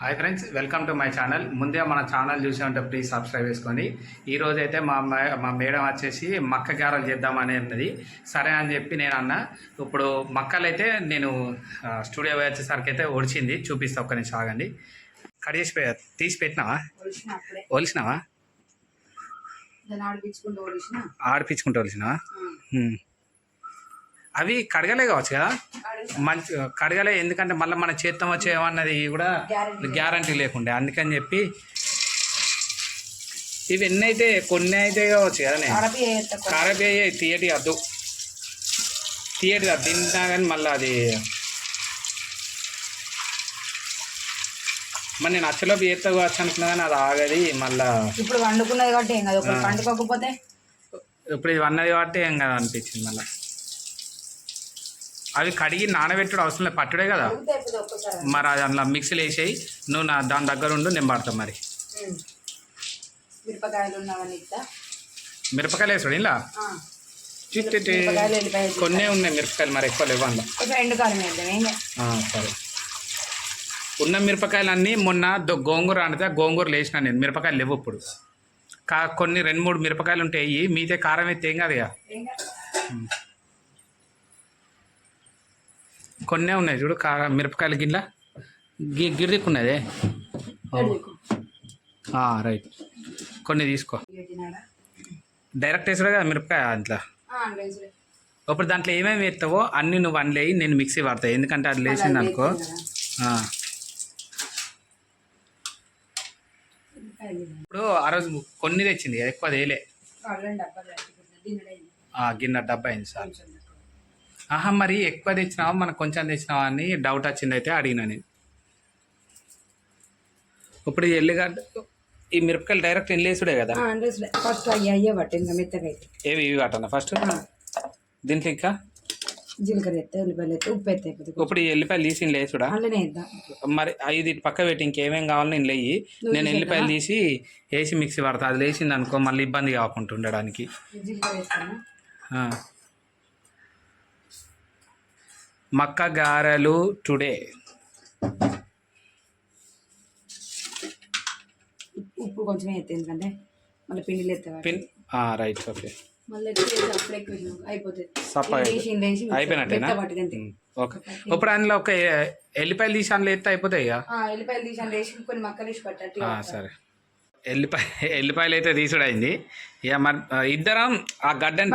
Hi friends welcome to my channel. ముందే మన channel చూసి ఉంటే ప్లీజ్ సబ్స్క్రైబ్ చేసుకోండి ఈ రోజు అయితే మా మే- మా మేడం వచ్చేసి మక్క గారెలు చేద్దామని అన్నది. సరే అని చెప్పి నేను అన్న. ఇప్పుడు మక్కలు అయితే నేను స్టూడియో వచ్చేసరికి అయితే ఒడిచింది. చూపిస్తా ఒక్క నిమిషం ఆగండి. కట్ చేసి తీసి పెట్టినావా? ఒలిసినావా? ఆడిపించుకుంటూ ఒలిసిన ఆడిపించుకుంటూ ఒలిసినావా. అవి కడగలే కావచ్చు కదా? మంచి కడగలే ఎందుకంటే మళ్ళీ మన చేత్తం వచ్చేవన్నది కూడా. గ్యారంటీ లేకుండే. అందుకని చెప్పి ఇవి ఎన్ని అయితే కొన్ని అయితే కావచ్చు కదా తక్కువ కారపేయ తీయటి వద్దు తీయటి తింటా కానీ మళ్ళీ అది మరి నేను అచ్చలోపు చేస్తా కావచ్చు అనుకున్నా కానీ అది ఆగది మళ్ళా ఇప్పుడు వండుకున్నది కాబట్టి ఏం కాదు. ఇప్పుడు ఇది అన్నది కాబట్టి ఏం కదా అనిపించింది మళ్ళీ. అవి కడిగి నానబెట్టుడు అవసరం లేదు. పట్టుడే కదా. మరి అది అందులో మిక్సీలు వేసేయి. నువ్వు నా దాని దగ్గర ఉండు నేను పడతాను మరి. మిరపకాయలు వేసాడు ఇలా కొన్నే ఉన్నాయి మిరపకాయలు మరి ఎక్కువ లేవు అందులో. సరే. ఉన్న మిరపకాయలు అన్నీ మొన్న గోంగూర అంటే గోంగూర లేచిన నేను. మిరపకాయలు లేవు ఇప్పుడు. కా కొన్ని రెండు మూడు మిరపకాయలు ఉంటాయి మీతే కారం అయితే ఏం కాదు ఇక ఏం కాదు. కొన్నే ఉన్నాయి చూడు కా మిరపకాయల గిన్నె. గి గిరిదిక్కున్నదే. రైట్. కొన్ని తీసుకో? డైరెక్ట్ వేసాడు కదా మిరపకాయ వేసులే. ఇప్పుడు దాంట్లో ఏమేమి వేస్తావో అన్ని నువ్వు అన్లేయి నేను మిక్సీ పడతా ఎందుకంటే అది లేచింది అనుకో. ఇప్పుడు ఆ రోజు కొన్ని తెచ్చింది ఎక్కువ తేలే. గిన్నె డబ్బా అయింది సార్. ఆహా మరి ఎక్కువ తెచ్చినావా? మనకు కొంచెం తెచ్చినావా అని డౌట్ వచ్చింది అయితే అడిగినా నేను. ఇప్పుడు ఈ ఎల్లిగడ్డ ఈ మిరపకాయలు డైరెక్ట్ ఎల్లేసుడే కదా. ఫస్ట్ అయ్యి అయ్యే పట్టు ఇంకా మెత్తగా అయితే. ఏవి ఇవి కట్టనా ఫస్ట్? దీంట్లో ఇంకా? జీలకర్ర ఎత్తే ఉల్లిపాయలు ఎత్తే ఉప్పు ఎత్తే ఇప్పుడు ఈ ఎల్లిపాయలు తీసి వేద్దాం. మరి ఐదు ఇటు పక్క పెట్టి ఇంకేమేం కావాలో నేను లేయి నేను ఎల్లిపాయలు తీసి వేసి మిక్సీ పడతా. అది లేచింది అనుకో మళ్ళీ ఇబ్బంది కాకుండా ఉండడానికి. మక్క గారెలు టుడే. ఉప్పు కొంచెం ఎత్తే ఎందుకంటే మళ్ళీ పిండిలు ఎత్తే పిన్ రైట్ ఓకే. మళ్ళీ. అయిపోతుంది. అయిపోయినట్టేనా? ఓకే. ఇప్పుడు అందులో ఒక ఎల్లిపాయలు తీసి అందులో ఎత్తే అయిపోతాయి? ఇక ఎల్లిపాయలు తీసి వేసి కొన్ని మక్కలు వేసి పట్టట్టు ఆ, సరే. ఎల్లిపాయ ఎల్లిపాయలు అయితే తీసుడైంది. ఇక మరి ఇద్దరం ఆ గడ్డని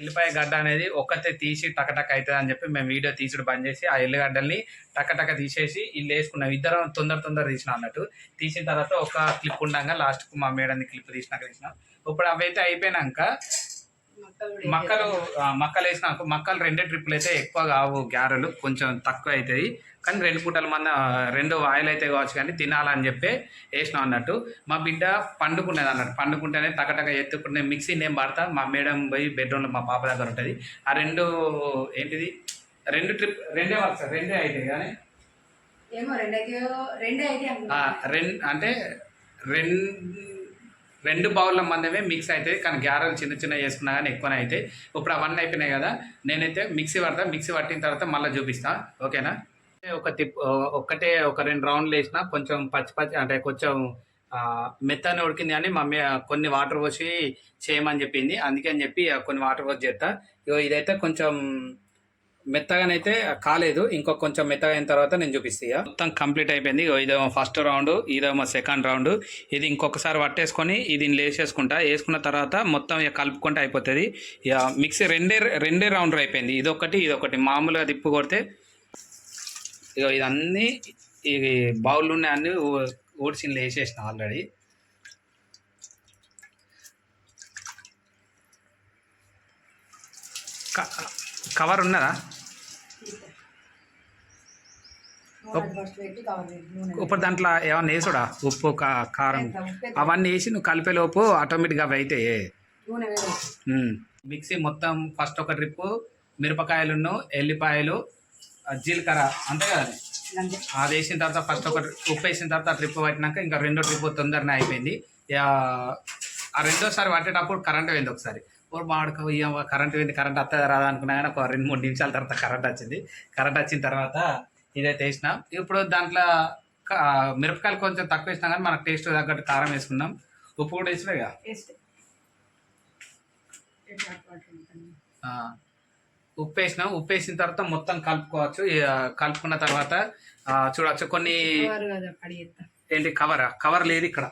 ఎల్లిపాయ గడ్డ అనేది ఒక్కతే తీసి టకటక అవుతుంది అని చెప్పి మేము వీడియో తీసుడు బంద్ చేసి ఆ ఎల్లిగడ్డల్ని టకటక తీసేసి ఇల్లు వేసుకున్నాం. ఇద్దరం తొందర తొందర తీసినాం అన్నట్టు. తీసిన తర్వాత ఒక క్లిప్ ఉండగా లాస్ట్కు మా మేడంని క్లిప్ తీసినాక తీసినాం. ఇప్పుడు అవైతే అయిపోయినాక మక్కలు మక్కలు వేసినాక మక్కలు రెండే ట్రిప్పులు అయితే ఎక్కువ కావు గ్యారెలు కొంచెం తక్కువ అవుతాయి కానీ రెండు పూటల మంద రెండు ఆయిల్ అయితే కావచ్చు కానీ తినాలని చెప్పి వేసినాం అన్నట్టు. మా బిడ్డ పండుకునేది అన్నట్టు. పండుకుంటేనే టకటక ఎత్తుకుంటే మిక్సీ నేను పడతా మా మేడం పోయి బెడ్రూమ్లో మా పాప దగ్గర ఉంటుంది. ఆ రెండు ఏంటిది? రెండు ట్రిప్ రెండే వస్తాయి రెండే అవుతాయి కానీ. ఏమో రెండే రెన్ అంటే రెండు రెండు బౌల్ల మందమే మిక్స్ అవుతాయి. కానీ గ్యారెలు చిన్న చిన్న చేసుకున్నా కానీ ఎక్కువనే అవుతాయి. ఇప్పుడు అవన్నీ అయిపోయినాయి కదా నేనైతే మిక్సీ పడతా. మిక్సీ పట్టిన తర్వాత మళ్ళీ చూపిస్తా. ఓకేనా? ఒక తిప్ ఒక్కటే ఒక రెండు రౌండ్లు వేసిన కొంచెం పచ్చి పచ్చి అంటే కొంచెం మెత్తని మెత్తనే ఉడికింది అని మమ్మీ కొన్ని వాటర్ పోసి చేయమని చెప్పింది. అందుకని చెప్పి కొన్ని వాటర్ పోసి చేస్తా ఇగో ఇదైతే కొంచెం మెత్తగానైతే కాలేదు. ఇంకో కొంచెం మెత్తగా అయిన తర్వాత నేను చూపిస్తా ఇక. మొత్తం కంప్లీట్ అయిపోయింది. ఇగో ఇదేమో ఫస్ట్ రౌండ్ ఇదేమో సెకండ్ రౌండ్. ఇది ఇంకొకసారి పట్టేసుకొని ఇది ఇందులో వేసేసుకుంటా వేసుకున్న తర్వాత మొత్తం ఇక కలుపుకుంటే అయిపోతుంది. ఇక మిక్సీ రెండే రెండే రౌండ్ అయిపోయింది. ఇదొకటి ఇదొకటి. మామూలుగా తిప్పు కొడితే ఇక ఇదన్నీ ఇది బౌల్ ఉన్నాయి అన్ని ఊడ్చి లేసేసిన వేసేసిన ఆల్రెడీ కవర్ ఉన్నదా? ఇప్పుడు దాంట్లో ఏమన్నా వేసుడా? ఉప్పు కారం. అవన్నీ వేసి నువ్వు కలిపేలోపు ఆటోమేటిక్గా అవి అయితే. మిక్సీ మొత్తం ఫస్ట్ ఒక ట్రిప్పు మిరపకాయలును ఎల్లిపాయలు జీలకర్ర అంతే కదా అది? వేసిన తర్వాత ఫస్ట్ ఒక ఉప్పు వేసిన తర్వాత ట్రిప్ పట్టినాక ఇంకా రెండో ట్రిప్ తొందరనే అయిపోయింది. ఆ రెండోసారి పట్టేటప్పుడు కరెంట్ పోయింది ఒకసారి. ఓ మాడక కరెంట్ పోయింది కరెంట్ వస్తుంది రాదా అనుకున్నా కానీ ఒక రెండు మూడు నిమిషాల తర్వాత కరెంట్ వచ్చింది. కరెంట్ వచ్చిన తర్వాత ఇదైతే వేసిన. ఇప్పుడు దాంట్లో మిరపకాయలు కొంచెం తక్కువ వేసినా కానీ మనకు టేస్ట్ తగ్గట్టు కారం వేసుకున్నాం. ఉప్పు కూడా వేసినా ఇక? టేస్ట్ ఆ, ఉప్పు వేసినాం. ఉప్పు వేసిన తర్వాత మొత్తం కలుపుకోవచ్చు. ఇక కలుపుకున్న తర్వాత ఆ, చూడొచ్చు. కొన్ని ఏంటి కవరా? కవర్ లేదు ఇక్కడ.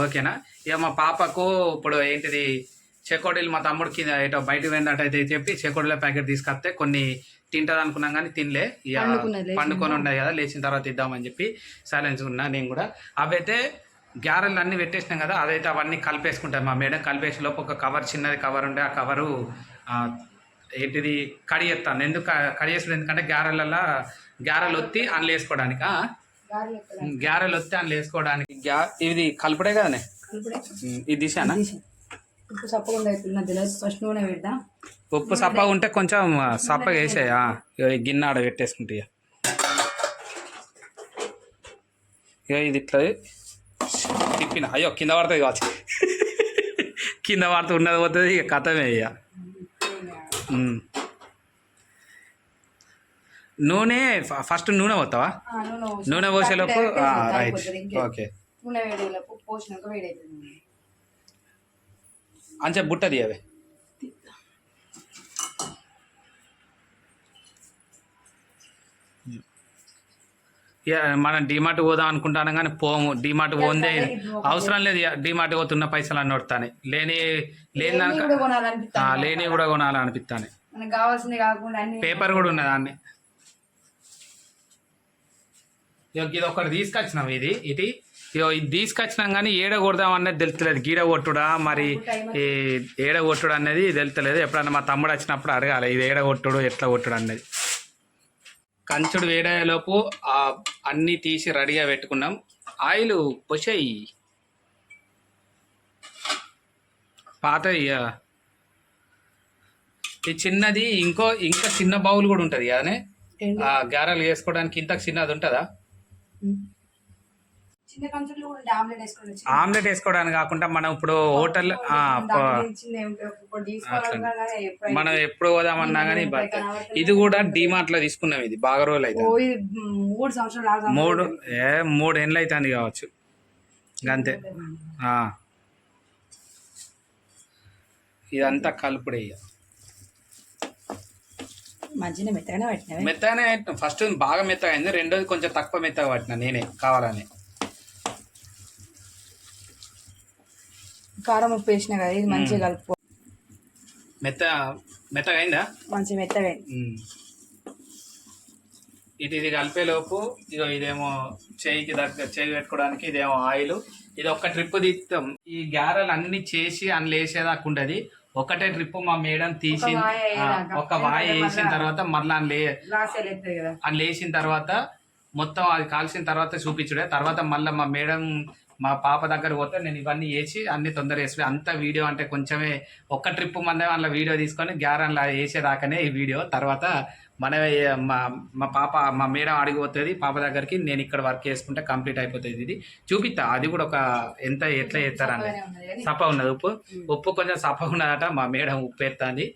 ఓకేనా? ఇక మా పాపకు ఇప్పుడు ఏంటిది? చెకోడీలు మా తమ్ముడికి ఏటో బయటకు పోయిందటైతే చెప్పి చెకోడీల ప్యాకెట్ తీసుకొస్తే కొన్ని తింటది అనుకున్నాం కానీ తినలే? పండుకొని ఉండదు కదా లేచిన తర్వాత ఇద్దామని చెప్పి సైలెన్స్ ఉన్నా నేను కూడా. అవైతే గ్యారెలు అన్నీ పెట్టేసినాం కదా అదైతే అవన్నీ కలిపేసుకుంటాం. మా మేడం కలిపేసే లోపు ఒక కవర్ చిన్నది కవర్ ఉండే ఆ కవరు ఏంటిది కడిగేస్తాను ఎందుకు కడిగేస్తుంది ఎందుకంటే గ్యారెలలో గ్యారెలు ఒత్తి అందులో వేసుకోవడానికి? గ్యారెలు వస్తే అందులో వేసుకోవడానికి. గ్యా ఇది కలుపుడే కదనే? ఉమ్, ఇది తీసానా? ఉప్పు సప్పకుండా తెలియదు ఫస్ట్ నూనె ఉప్పు సప్పగా ఉంటే కొంచెం సప్పగా వేసాయా గిన్నె ఆడ పెట్టేసుకుంటే ఇక. ఇది ఇట్లా తిప్పిన. అయ్యో కింద పడుతుంది కావచ్చు. కింద పడుతూ ఉన్నది పోతుంది ఇక కథమే ఇక. నూనె ఫస్ట్ నూనె పోతావా? నూనె పోసి- నూనె పోసేలోపు రైట్. ఓకే. నూనె వేడేలోపు పోసినాక వేడైతుంది అంచే బుట్టది అవి ఇక మనం డిమార్ట్ పోదాం అనుకుంటాను కానీ పోము. డిమార్ట్ పోందే అవసరం లేదు ఇక డిమార్ట్ పోతున్న పైసలు అన్నీ వస్తాయి లేని లేని లేని కూడా కొనాలనిపిస్తాను. కావాల్సింది కాకుండా పేపర్ కూడా ఉన్నది అన్ని ఇది ఒకటి తీసుకొచ్చినాం ఇది ఇది. ఇగో ఇది తీసుకొచ్చినాం కానీ ఏడ కొడదాం అనేది తెలుస్తలేదు. గీడ కొట్టుడా? మరి ఈ ఏడ కొట్టుడు అనేది తెలుస్తలేదు. ఎప్పుడన్నా మా తమ్ముడు వచ్చినప్పుడు అడగాలి ఇది ఏడ కొట్టుడు? ఎట్లా కొట్టుడు? అనేది కంచుడు వేడేలోపు ఆ అన్నీ తీసి రెడీగా పెట్టుకున్నాం. ఆయిల్ పొసేయి. పాత ఈ చిన్నది ఇంకో ఇంకా చిన్న బౌల్ కూడా ఉంటుంది కదనే? గారెలు వేసుకోవడానికి ఇంత చిన్నది ఉంటుందా? ఆమ్లెట్ వేసుకోవడానికి కాకుండా మనం ఇప్పుడు హోటల్ మనం ఎప్పుడు పోదామన్నా కానీ ఇది కూడా డిమార్ట్లో తీసుకున్నాం ఇది బాగా రోజులు ఓ, అయితే మూడు సంవత్సరాలు ఆరు మూడు ఏ మూడు ఎండ్లు అవుతుంది కావచ్చు. అంతే ఆ. ఇదంతా కలుపుడే మెత్తగానే పెట్టినవి. మెత్తగానే ఫస్ట్ బాగా మెత్తగా అయింది. రెండోది కొంచెం తక్కువ మెత్తగా పట్టిన నేనే కావాలని. కారం ఉప్పు వేసిన కదా ఇది మంచిగా కలుపుకో. మెత్త మెత్తగా అయిందా. మంచిగా మెత్తగా. ఇది ఇది కలిపేలోపు ఇదో ఇదేమో చేయికి దగ్గర చేయి పెట్టుకోవడానికి ఇదేమో ఆయిల్. ఇది ఒక్క ట్రిప్ తీస్తాం ఈ గ్యారెలు అన్ని చేసి అందులో వేసేదాకా ఉండదు ఒకటే ట్రిప్ మా మేడం తీసి ఒక వాయి వేసిన తర్వాత మళ్ళీ అందులో వేసిన తర్వాత మొత్తం అది కాల్చిన తర్వాత చూపించుడే. తర్వాత మళ్ళీ మా మేడం మా పాప దగ్గర పోతే నేను ఇవన్నీ వేసి అన్ని తొందర వేసి అంత వీడియో అంటే కొంచెమే ఒక్క ట్రిప్ మందే అందులో వీడియో తీసుకొని గ్యారన్లా వేసేదాకానే ఈ వీడియో. తర్వాత మనమే మా మా పాప మా మేడం అడిగిపోతుంది పాప దగ్గరికి నేను ఇక్కడ వర్క్ చేసుకుంటే కంప్లీట్ అయిపోతుంది ఇది. చూపిస్తా. అది కూడా ఒక ఎంత ఎట్లా చేస్తారని బాగానే ఉన్నది ఉప్పు ఉప్పు కొంచెం సప్ప ఉన్నదట. మా మేడం ఉప్పు ఎత్తాంది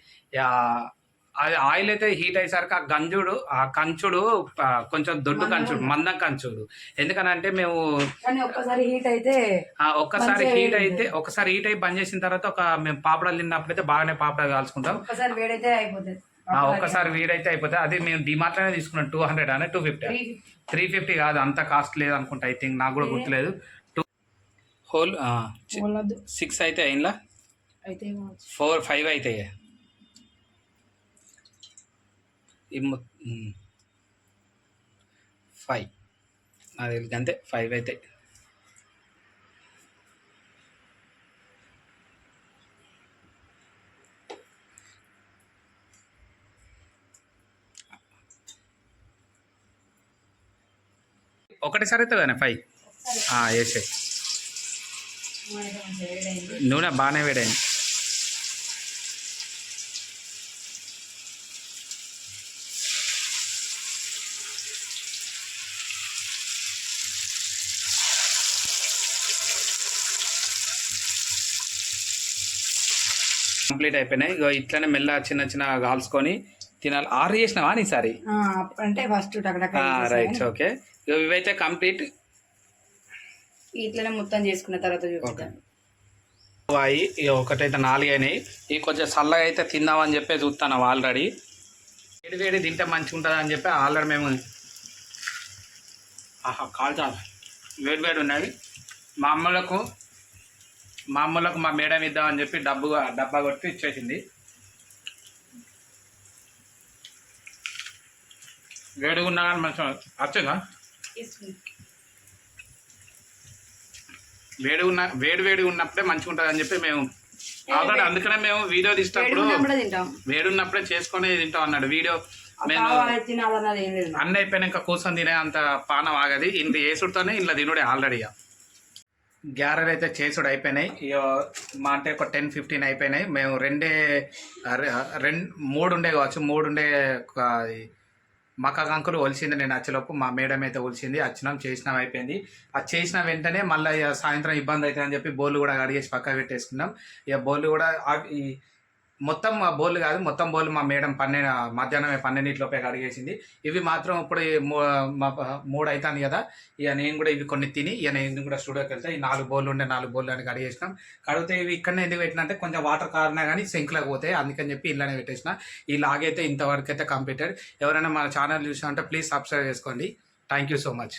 ఆయిల్ అయితే హీట్ అయ్యేసరికి ఆ గంజుడు ఆ కంచుడు కొంచెం దొడ్డు కంచుడు మందం కంచుడు. ఎందుకనంటే మేము ఒక్కసారి హీట్ అయితే ఒక్కసారి హీట్ అయితే ఒకసారి హీట్ అయి బంద్ చేసిన తర్వాత ఒక మేము పాపడాలు తిన్నప్పుడైతే బాగానే పాపడాలు కాల్చుకుంటాం. ఒక్కసారి వేడైతే అయిపోతుంది. ఒక్కసారి వీడైతే అయిపోతుంది అది మేము డిమార్ట్లోనే తీసుకున్నాం టూ హండ్రెడ్ అనే టూ ఫిఫ్టీ త్రీ ఫిఫ్టీ కాదు అంత కాస్ట్ లేదు అనుకుంటా ఐ థింక్ నాకు కూడా గుర్తులేదు. టూ హోల్ సిక్స్ అయితే అయిందా? అయితే ఫోర్ ఫైవ్ అయితే ఫైవ్ అది అంతే ఫైవ్ అయితే. ఒకటేసారి అవుతుంది ఫైవ్ వేసే నూనె బాగానే వేడైంది. కంప్లీట్ అయిపోయినాయి. ఇగో ఇట్లనే మెల్ల చిన్న చిన్న కాల్చుకొని తినాలి. ఆరు చేసినావా ఈసారి? అంటే ఫస్ట్ రైట్ ఓకే. ఇవైతే కంప్లీట్. ఇట్లనే మొత్తం చేసుకున్న తర్వాత చూపిస్తాను అవి ఇక ఒకటైతే నాలుగు అయినాయి. ఇవి కొంచెం చల్లగా అయితే తిందామని చెప్పి చూస్తాను ఆల్రెడీ. వేడి వేడి తింటే మంచిగా ఉంటుంది అని చెప్పి ఆల్రెడీ మేము ఆహా కాల్చా వేడి వేడి ఉన్నది. మా అమ్మలకు మా అమ్మలకు మా మేడం ఇద్దామని చెప్పి డబ్బు డబ్బా కొట్టి ఇచ్చేసింది. వేడిగా ఉన్నా కానీ మంచిగా వచ్చిందా వేడి ఉన్న వేడి వేడి ఉన్నప్పుడే మంచిగా ఉంటుంది అని చెప్పి మేము ఆల్రెడీ అందుకనే మేము వీడియో తీసినప్పుడు కూడా తింటాం. వేడి ఉన్నప్పుడే చేసుకొని తింటాం అన్నాడు. వీడియో మేము అన్న అయిపోయినాక కూర్చొని తినే అంత పానం ఆగది. ఇంత చేసుడుతోనే ఇంట్లో తినుడే ఆల్రెడీ గ్యారెలు అయితే చేసుడు అయిపోయినాయి. ఇక మా అంటే ఒక టెన్ ఫిఫ్టీన్ అయిపోయినాయి. మేము రెండే రెండు మూడు ఉండే కావచ్చు. మూడు ఉండే ఒక మక్క కంకులు ఒలిసింది నేను వచ్చేలోపు మా మేడం అయితే ఒలిసింది. వచ్చినాం చేసినాం అయిపోయింది. అది చేసిన వెంటనే మళ్ళీ ఇక సాయంత్రం ఇబ్బంది అవుతుందని చెప్పి బోర్లు కూడా కడిగేసి పక్క పెట్టేసుకున్నాం. ఇక బోర్లు కూడా మొత్తం మా బోర్లు కాదు మొత్తం బోర్లు మా మేడం పన్నెండు మధ్యాహ్నమే పన్నెండింటిలోపే కడిగేసింది. ఇవి మాత్రం ఇప్పుడు మా మూడు అవుతుంది కదా. ఇక నేను కూడా ఇవి కొన్ని తిని ఇక నేను కూడా స్టూడియోకి వెళ్తే. ఈ నాలుగు బోర్లు ఉండే నాలుగు బోర్లు అని కడిగేసినాం. కడిగితే ఇవి ఇక్కడనే ఎందుకు పెట్టిన అంటే కొంచెం వాటర్ కారినా కానీ సింక్లోకి పోతాయి. అందుకని చెప్పి ఇలానే పెట్టేసిన. ఈ లాగైతే ఇంతవరకు అయితే కంప్లీటెడ్. ఎవరైనా మన ఛానల్ చూసినా అంటే ప్లీజ్ సబ్స్క్రైబ్ చేసుకోండి. Thank you so much.